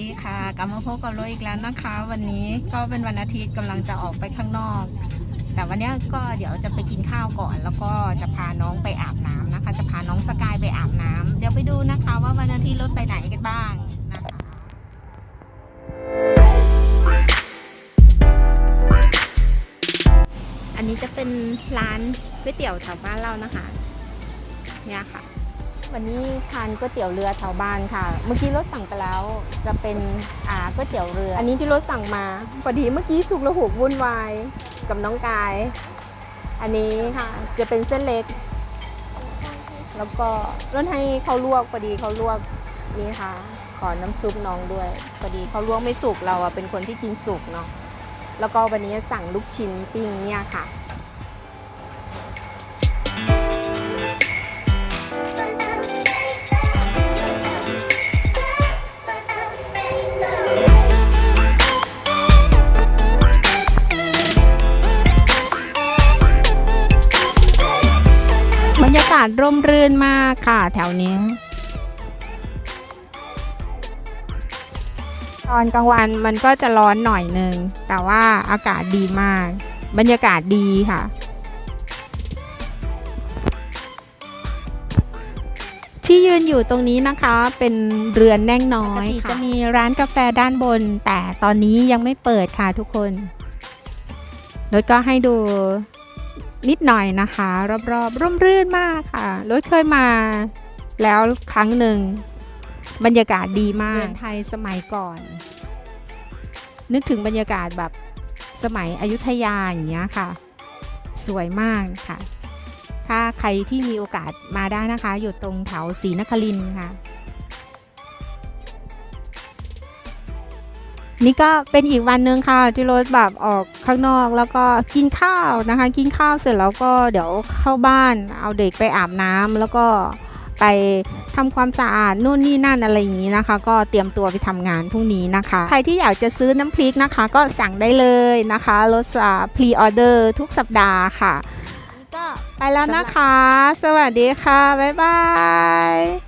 ดีค่ะ กลับมาพบกับโรยอีกแล้วนะคะ วันนี้ก็เป็นวันอาทิตย์กำลังจะออกไปข้างนอก แต่วันนี้ก็เดี๋ยวจะไปกินข้าวก่อน แล้วก็จะพาน้องไปอาบน้ำนะคะ จะพาน้องสกายไปอาบน้ำเดี๋ยวไปดูนะคะ ว่าวันอาทิตย์รถไปไหนกันบ้างนะคะ อันนี้จะเป็นร้านก๋วยเตี๋ยวแถวบ้านเรานะคะ เนี่ยค่ะ วันนี้ทานก๋วยเตี๋ยวเรือแถวบ้านค่ะ เมื่อกี้รถสั่งไปแล้วจะเป็นอ่าก๋วยเตี๋ยวเรือ อันนี้ที่รถสั่งมาพอดีเมื่อกี้สุกระหุกวุ่นวายกับน้องกาย อันนี้ค่ะจะเป็นเส้นเล็ก แล้วก็รถให้เขาลวกพอดีเขาลวกนี่ค่ะ ขอน้ำซุปน้องด้วยพอดีเขาลวกไม่สุกเราอะเป็นคนที่กินสุกเนาะแล้วก็วันนี้สั่งลูกชิ้นปิ้งเนี่ยค่ะ บรรยากาศร่มรื่นมากค่ะแถวนี้ ตอนกลางวันมันก็จะร้อนหน่อยนึง แต่ว่าอากาศดีมาก บรรยากาศดีค่ะ ที่ยืนอยู่ตรงนี้นะคะเป็นเรือนแน่งน้อยจะมีร้านกาแฟด้านบน แต่ตอนนี้ยังไม่เปิดค่ะทุกคนรถก็ให้ดู นิดหน่อยนะคะ รอบๆร่มรื่นมากค่ะรถเคยมาแล้วครั้งหนึ่ง บรรยากาศดีมากเรือนไทยสมัยก่อน นึกถึงบรรยากาศแบบสมัยอยุธยาอย่างเงี้ยค่ะ สวยมากค่ะ ถ้าใครที่มีโอกาสมาได้นะคะ อยู่ตรงแถวศรีนครินทร์ค่ะ นี่ก็เป็นอีกวันหนึ่งค่ะที่รถแบบออกข้างนอกแล้วก็กินข้าวนะคะ กินข้าวเสร็จแล้วก็เดี๋ยวเข้าบ้านเอาเด็กไปอาบน้ำแล้วก็ไปทำความสะอาดนู่นนี่นั่นอะไรอย่างนี้นะคะ ก็เตรียมตัวไปทำงานพรุ่งนี้นะคะ ใครที่อยากจะซื้อน้ำพริกนะคะ ก็สั่งได้เลยนะคะรถพรีออเดอร์ทุกสัปดาห์ค่ะ ก็ไปแล้วนะคะ สวัสดีค่ะ บ๊ายบาย